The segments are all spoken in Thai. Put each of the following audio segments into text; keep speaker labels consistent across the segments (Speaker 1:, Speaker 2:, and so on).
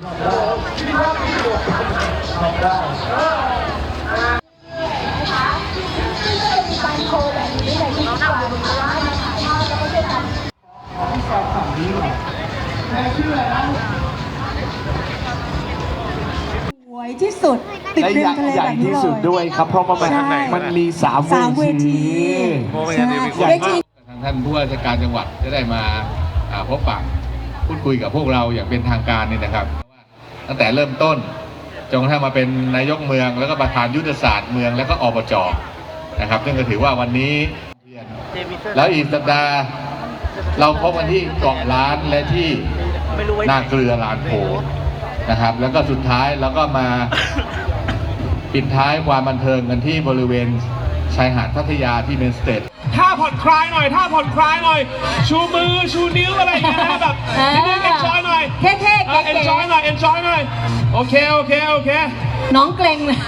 Speaker 1: สวยที่สุดติด
Speaker 2: และ
Speaker 1: ริ
Speaker 2: ให
Speaker 1: ม
Speaker 2: ญ่
Speaker 1: ทะเล
Speaker 2: ใหญ่
Speaker 1: แบบนี้
Speaker 2: ที่
Speaker 1: เล
Speaker 2: สุด
Speaker 1: ย
Speaker 2: ด้วยครับ เพราะว่ามัน
Speaker 1: ใช่
Speaker 2: มันมีสาม
Speaker 1: สามเว
Speaker 2: เว
Speaker 1: ที
Speaker 2: ที
Speaker 1: ใช่เวที
Speaker 3: ทางท่านผู้ว่าราชการจังหวัดจะได้มาอ่าพบปะพูดคุยกับพวกเราอย่างเป็นทางการนี่นะครับ ตั้งแต่เริ่มต้น จนกระทั่งมาเป็นนายกเมือง แล้วก็ประธานยุทธศาสตร์เมืองแล้วก็อบจนะครับซึ่งก็ถือว่าวันนี้แล้วอีกสัปดาห์เราพบกันที่เกาะล้านและที่นาเกลือลานโพนะครับ แล้วก็สุดท้ายเราก็มาปิดท้ายความบันเทิงกันที่บริเวณชายหาดพัทยาที่เมนสเตท
Speaker 2: ถ้าผ่อนคลายหน่อยถ้าผ่อนคลายหน่อย ชูมือชูนิ้วอะไรอย่างเงี้ยนะแบบ
Speaker 1: อ่า
Speaker 2: นิดนึง enjoy หน่อย
Speaker 1: เท่ๆ
Speaker 2: เออ
Speaker 1: เก๋
Speaker 2: enjoy หน่อย enjoy หน่อยโอเคโอเคโอเค
Speaker 1: ๆน้องเกรงเลย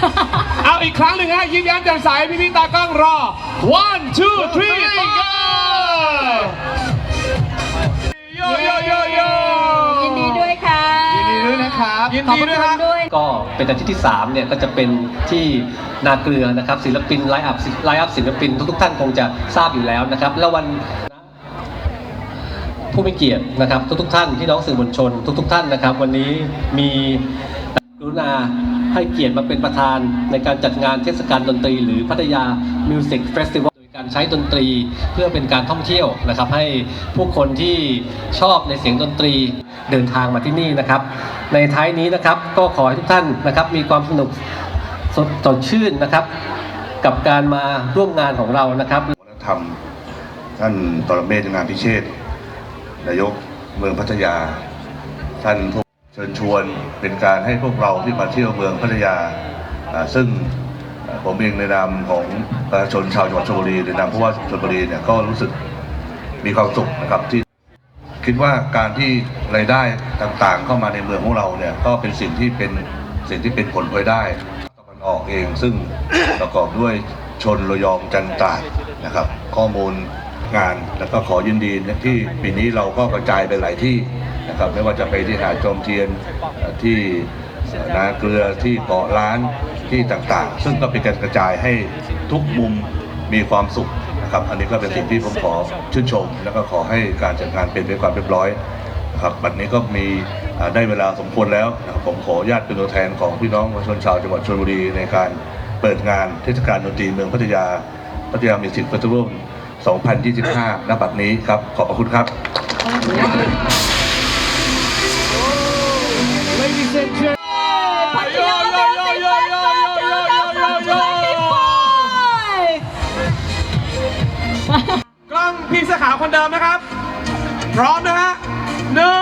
Speaker 2: เอาอีกครั้งหนึ่งฮะยิ้มแย้มแจ่มใสพี่พี่ๆตากล้องรอ one two three go ยิ
Speaker 1: นขอบ
Speaker 2: ดี
Speaker 1: พระ
Speaker 2: ด้วย
Speaker 1: คุ
Speaker 2: ครั
Speaker 1: ณ
Speaker 2: บ
Speaker 1: ด้วย
Speaker 4: ก็เป็นอาทิตย์ที่3เนี่ยก็จะเป็นที่นาเกลือนะครับ ศิลปินไลฟ์อัพไลฟ์อัพศิลปินทุกๆท่านคงจะทราบอยู่แล้วนะครับ แล้ววันผู้มีเกียรตินะครับ ทุกๆท่านพี่น้องสื่อมวลชน ทุก ๆ ท่านนะครับ วันนี้มีกรุณาให้เกียรติมาเป็นประธานในการจัดงานเทศกาลดนตรี หรือพัทยามิวสิกเฟสติวัลโดยการใช้ดนตรีเพื่อเป็นการท่องเที่ยวนะครับ ให้ผู้คนที่ชอบในเสียงดนตรี เดินทางมาที่นี่นะครับ ในท้ายนี้นะครับก็ขอให้ทุกท่านนะครับ มีความสนุกสดสดชื่นนะครับ กับการมาร่วมงานของเรานะครับ
Speaker 5: วัฒนธรรมท่านปรเมศงานพิเชษนายกเมืองพัทยา ท่านผู้เชิญชวนเป็นการให้พวกเราที่มาเที่ยวเมืองพัทยา ซึ่งผมเองในนามของประชาชนชาวจังหวัดชลบุรีในนามผู้ว่าชลบุรีเนี่ยก็รู้สึกมีความสุขนะครับที่ คิดว่าการที่รายได้ต่างๆ เข้ามาในเมืองของเราเนี่ยก็เป็นสิ่งที่เป็นสิ่งที่เป็นผลพลอยได้ตะวันออกเองซึ่งประกอบด้วยชนระยองจันตราดนะครับ ข้อมูลงานแล้วก็ขอยินดีที่ปีนี้เราก็กระจายไปหลายที่นะครับ ไม่ว่าจะไปที่หาดจอมเทียนที่นาเกลือที่เกาะล้านที่ต่างๆ ซึ่งก็เป็นการกระจายให้ทุกมุมมีความสุข นะครับอันนี้ก็เป็นสิ่งที่ผมขอชื่นชม แล้วก็ขอให้การจัดงานเป็นไปด้วยความเรียบร้อยนะครับบัดนี้ก็มีได้เวลาสมควรแล้วนะครับผมขอญาตเป็นตัวแทนของพี่น้องประชาชนชาวจังหวัดชลบุรีในการเปิดงานเทศกาลดนตรีเมืองพัทยาพัทยามิวสิกเฟสติวัล2025 ณ บัดนี้ครับ ขอบพระคุณครับ
Speaker 1: พี่เสื้
Speaker 2: อขาวคนเดิมนะครับ พร้อมนะฮะหนึ่งสอง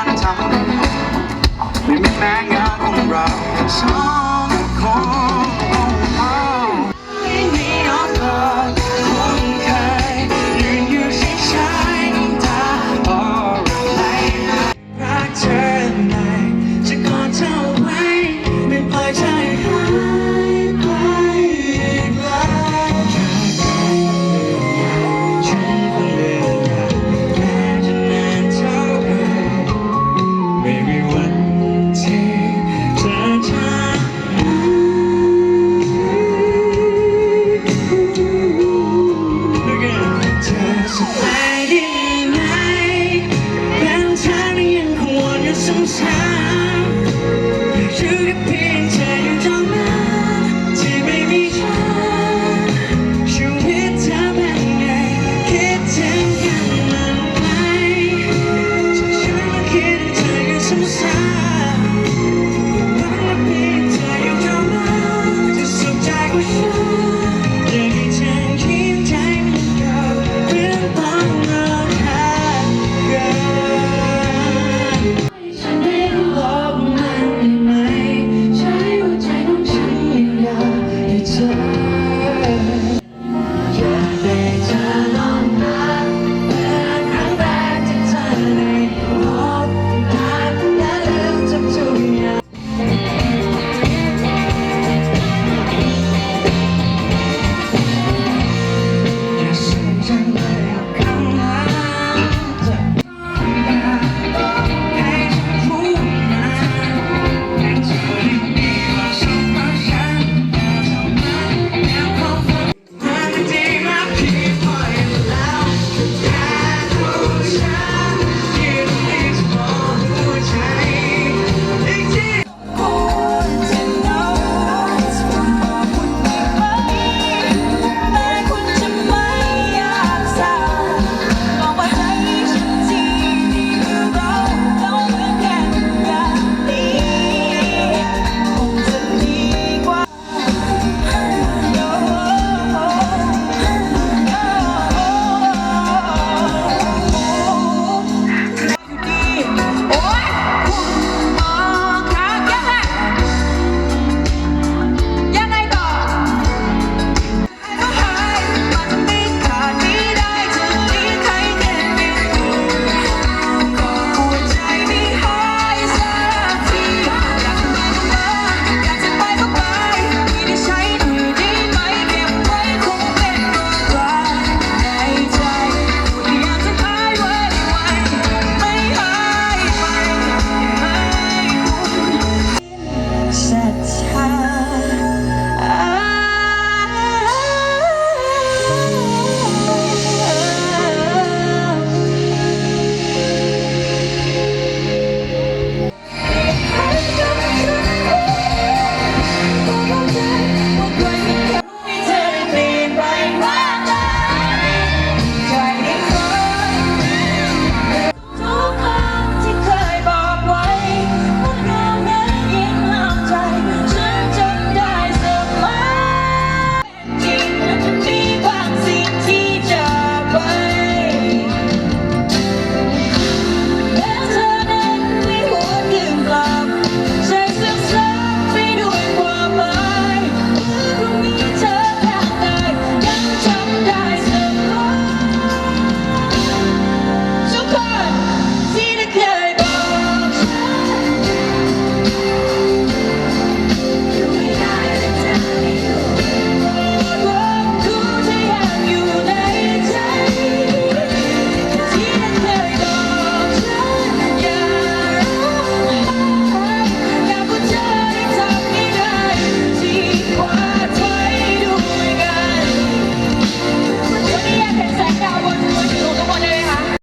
Speaker 2: า
Speaker 6: นทำไม่
Speaker 7: มีแม้งา
Speaker 6: น
Speaker 2: ของเราสองคน